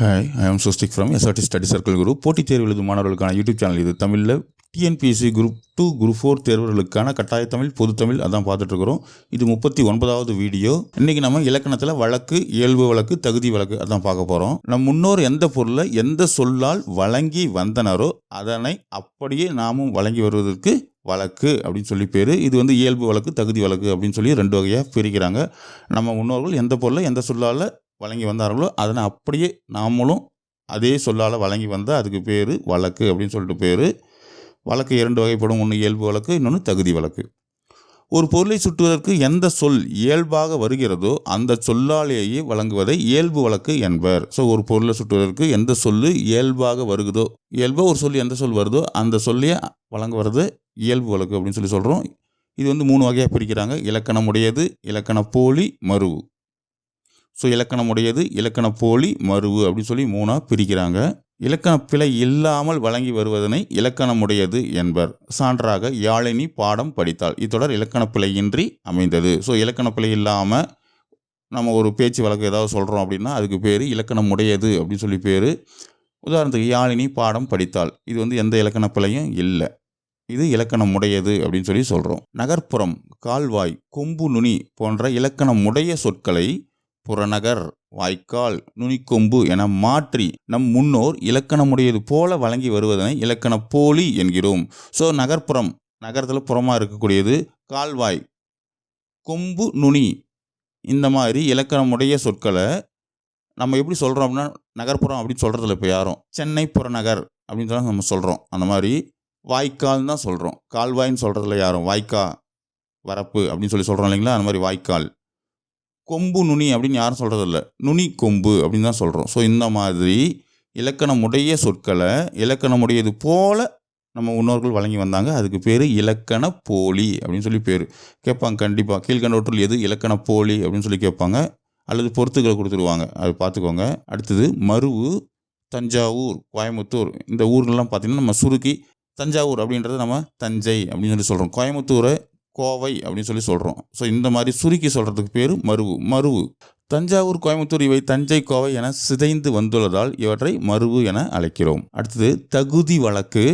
Hi I am சுஸ்டிக் from SRT study circle group போட்டித் தேர்வு எழுதும் மாணவர்களுக்கான யூடியூப் சேனல் இது. தமிழில் TNPSC group two group four தேர்வர்களுக்கான கட்டாய தமிழ் பொது தமிழ் அதான் பார்த்துட்ருக்குறோம் இது முப்பத்தி ஒன்பதாவது வீடியோ இன்றைக்கி நம்ம இலக்கணத்தில் வழக்கு இயல்பு வழக்கு தகுதி வழக்கு அதான் பார்க்க போகிறோம் நம் முன்னோர் எந்த பொருளை எந்த சொல்லால் வழங்கி வந்தனரோ அதனை அப்படியே நாமும் வழங்கி வருவதற்கு வழக்கு அப்படின்னு சொல்லி பேர். இது வந்து இயல்பு வழக்கு தகுதி வழக்கு அப்படின்னு சொல்லி ரெண்டு வகையாக பிரிக்கிறாங்க. நம்ம முன்னோர்கள் எந்த பொருளை எந்த சொல்லால் வழங்கி வந்தார்களோ அதனை அப்படியே நாமளும் அதே சொல்லால் வழங்கி வந்தால் அதுக்கு பேர் வழக்கு அப்படின்னு சொல்லிட்டு பேர். வழக்கு இரண்டு வகைப்படும். ஒன்று இயல்பு வழக்கு இன்னொன்று தகுதி வழக்கு. ஒரு பொருளை சுட்டுவதற்கு எந்த சொல் இயல்பாக வருகிறதோ அந்த சொல்லாலேயே வழங்குவதை இயல்பு வழக்கு என்பர். ஸோ ஒரு பொருளை சுட்டுவதற்கு எந்த சொல் இயல்பாக வருகுதோ இயல்பாக ஒரு சொல் எந்த சொல் வருதோ அந்த சொல்லையே வழங்குவது இயல்பு வழக்கு அப்படின்னு சொல்லி சொல்கிறோம் இது வந்து மூணு வகையாக பிரிக்கிறாங்க. இலக்கணமுடையது இலக்கண போலி மருவு ஸோ இலக்கணமுடையது இலக்கண போலி மருவு அப்படின்னு சொல்லி மூணாக பிரிக்கிறாங்க. இலக்கண பிழை இல்லாமல் வழங்கி வருவதனை இலக்கணமுடையது என்பர். சான்றாக யாழினி பாடம் படித்தால் இத்தொடர் இலக்கண பிழையின்றி அமைந்தது. ஸோ இலக்கண பிழை இல்லாமல் நம்ம ஒரு பேச்சு வழக்கு ஏதாவது சொல்கிறோம் அப்படின்னா அதுக்கு பேர் இலக்கணமுடையது அப்படின்னு சொல்லி பேர். உதாரணத்துக்கு யாழினி பாடம் படித்தால் இது வந்து எந்த இலக்கண பிழையும் இல்லை. இது இலக்கணமுடையது அப்படின்னு சொல்லி சொல்கிறோம் நகர்ப்புறம் கால்வாய் கொம்பு நுனி போன்ற இலக்கணமுடைய சொற்களை புறநகர் வாய்க்கால் நுனிக்கொம்பு என மாற்றி நம் முன்னோர் இலக்கணமுடையது போல வழங்கி வருவதனை இலக்கண போலி என்கிறோம். ஸோ நகர்ப்புறம் நகரத்தில் புறமாக இருக்கக்கூடியது கால்வாய் கொம்பு நுனி இந்த மாதிரி இலக்கணமுடைய சொற்களை நம்ம எப்படி சொல்கிறோம் அப்படின்னா நகர்ப்புறம் அப்படின்னு சொல்கிறதில்ல இப்போ யாரும். சென்னை புறநகர் அப்படின்னு சொல்லி நம்ம சொல்கிறோம் அந்த மாதிரி வாய்க்கால்னு தான் சொல்கிறோம் கால்வாய்ன்னு சொல்கிறதில்ல யாரும். வாய்க்கா வரப்பு அப்படின்னு சொல்லி சொல்கிறோம் இல்லைங்களா? அந்த மாதிரி வாய்க்கால். கொம்பு நுனி அப்படின்னு யாரும் சொல்கிறதில்ல நுனி கொம்பு அப்படின்னு தான் சொல்கிறோம் ஸோ இந்த மாதிரி இலக்கணமுடைய சொற்களை இலக்கணமுடையது போல் நம்ம முன்னோர்கள் வழங்கி வந்தாங்க. அதுக்கு பேர் இலக்கண போலி அப்படின்னு சொல்லி பேர். கேட்பாங்க கண்டிப்பாக கீழ்கண்டவற்றில் எது இலக்கண போலி அப்படின்னு சொல்லி கேட்பாங்க. அல்லது பொறுத்துக்களை கொடுத்துருவாங்க. அது பார்த்துக்கோங்க. அடுத்தது மருவு தஞ்சாவூர் கோயம்புத்தூர். இந்த ஊர்கள்லாம் பார்த்திங்கன்னா நம்ம சுருக்கி தஞ்சாவூர் அப்படின்றத நம்ம தஞ்சை அப்படின்னு சொல்லி சொல்கிறோம் கோயம்புத்தூரை கோவை அப்படின்னு சொல்லி சொல்கிறோம் ஸோ இந்த மாதிரி சுருக்கி சொல்கிறதுக்கு பேர் மருவு. மருவு. தஞ்சாவூர் கோயம்புத்தூர் இவை தஞ்சை கோவை என சிதைந்து வந்துள்ளதால் இவற்றை மருவு என அழைக்கிறோம். அடுத்தது தகுதி வழக்கு.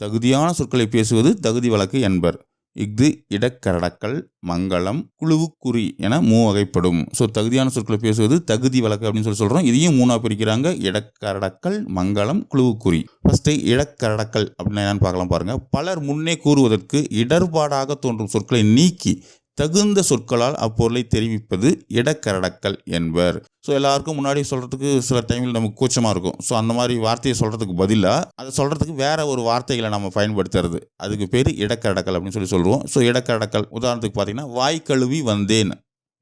தகுதியான சொற்களை பேசுவது தகுதி வழக்கு என்பர். இஃது இடக்கரடக்கல் மங்களம் குழுவுக்குறி என மூ வகைப்படும் ஸோ தகுதியான சொற்களை பேசுவது தகுதி வழக்கு அப்படின்னு சொல்லி சொல்கிறோம் இதையும் மூணாக பிரிக்கிறாங்க. இடக்கரடக்கல் மங்களம் குழுவுக்குறி. ஃபஸ்ட்டு இடக்கரடக்கல் அப்படின்னு என்னன்னு பார்க்கலாம் பாருங்கள் பலர் முன்னே கூறுவதற்கு இடர்பாடாக தோன்றும் சொற்களை நீக்கி தகுந்த சொற்களால் அப்பொருளை தெரிவிப்பது இடக்கரடக்கல் என்பர். ஸோ எல்லாருக்கும் முன்னாடி சொல்கிறதுக்கு சில டைமில் நமக்கு கூச்சமாக இருக்கும். ஸோ அந்த மாதிரி வார்த்தையை சொல்கிறதுக்கு பதிலாக அதை சொல்கிறதுக்கு வேற ஒரு வார்த்தைகளை நம்ம பயன்படுத்துறது. அதுக்கு பேர் இடக்கரடக்கல் அப்படின்னு சொல்லி சொல்லுவோம். ஸோ இடக்கரடக்கல் உதாரணத்துக்கு பார்த்தீங்கன்னா வாய் கழுவி வந்தேன்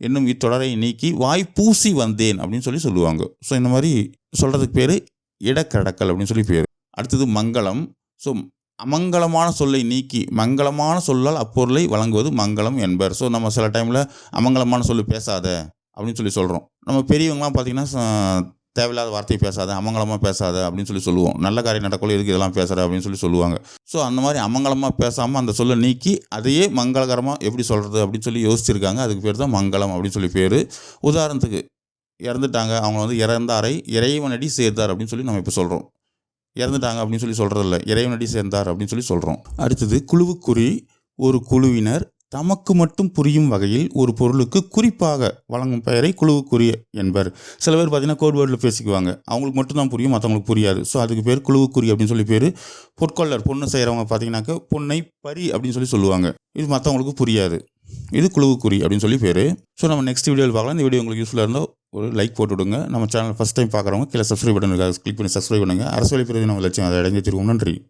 என்னும் இத்தொடரை நீக்கி வாய் பூசி வந்தேன் அப்படின்னு சொல்லி சொல்லுவாங்க. ஸோ இந்த மாதிரி சொல்கிறதுக்கு பேர் இடக்கரடக்கல் அப்படின்னு சொல்லி பேர். அடுத்தது மங்களம். ஸோ அமங்கலமான சொல்லை நீக்கி மங்களமான சொல்லால் அப்பொருளை வழங்குவது மங்களம் என்பர். ஸோ நம்ம சில டைமில் அமங்கலமான சொல்லு பேசாத அப்படின்னு சொல்லி சொல்கிறோம் நம்ம பெரியவங்களாம் பார்த்திங்கன்னா தேவையில்லாத வார்த்தையை பேசாத அமங்கலமாக பேசாத அப்படின்னு சொல்லி சொல்லுவோம். நல்ல காரியம் நடக்கல எதுக்கு இதெல்லாம் பேசுகிற அப்படின்னு சொல்லி சொல்லுவாங்க. ஸோ அந்த மாதிரி அமங்கலமாக பேசாமல் அந்த சொல்லை நீக்கி அதையே மங்களகரமாக எப்படி சொல்கிறது அப்படின்னு சொல்லி யோசிச்சிருக்காங்க. அதுக்கு பேர் தான் மங்களம் அப்படின்னு சொல்லி பேர். உதாரணத்துக்கு இறந்துட்டாங்க. அவங்க வந்து இறந்தாரை இறைவனடி சேர்ந்தார் அப்படின்னு சொல்லி நம்ம இப்போ சொல்கிறோம் இறந்துட்டாங்க அப்படின்னு சொல்லி சொல்கிறதில்ல இறைவனடி சேர்ந்தார் அப்படின்னு சொல்லி சொல்கிறோம் அடுத்தது குழுவுக்குறி ஒரு குழுவினர் தமக்கு மட்டும் புரியும் வகையில் ஒரு பொருளுக்கு குறிப்பாக வழங்கும் பெயரை குழுவுக்குரிய என்பர். சில பேர் பார்த்தீங்கன்னா கோட் வேர்டில் பேசிக்குவாங்க. அவங்களுக்கு மட்டும்தான் புரியும் மற்றவங்களுக்கு புரியாது. ஸோ அதுக்கு பேர் குழுவுக்குறி அப்படின்னு சொல்லி பேர் பொற்கொள்ளர் பொண்ணு செய்கிறவங்க பார்த்தீங்கன்னாக்க பொண்ணை பரி அப்படின்னு சொல்லி சொல்லுவாங்க. இது மற்றவங்களுக்கு புரியாது. இது குழுவுக்குறி அப்படின்னு சொல்லி பேர். ஸோ நம்ம நெக்ஸ்ட் வீடியோவில் பார்க்கலாம். இந்த வீடியோ உங்களுக்கு யூஸ்ஃபுல்லாக இருந்தால் ஒரு லைக் போட்டு விடுங்க நம்ம சேனல் ஃபஸ்ட் டைம் பார்க்குறவங்க கீழே சப்ஸ்கிரைப் பண்ணுங்க கிளிக் பண்ணி சப்ஸ்கிரைப் பண்ணுங்கள் அரசு வழி பிரதி நம்ம லட்சம் அதை அடைஞ்சு திருவோம் நன்றி.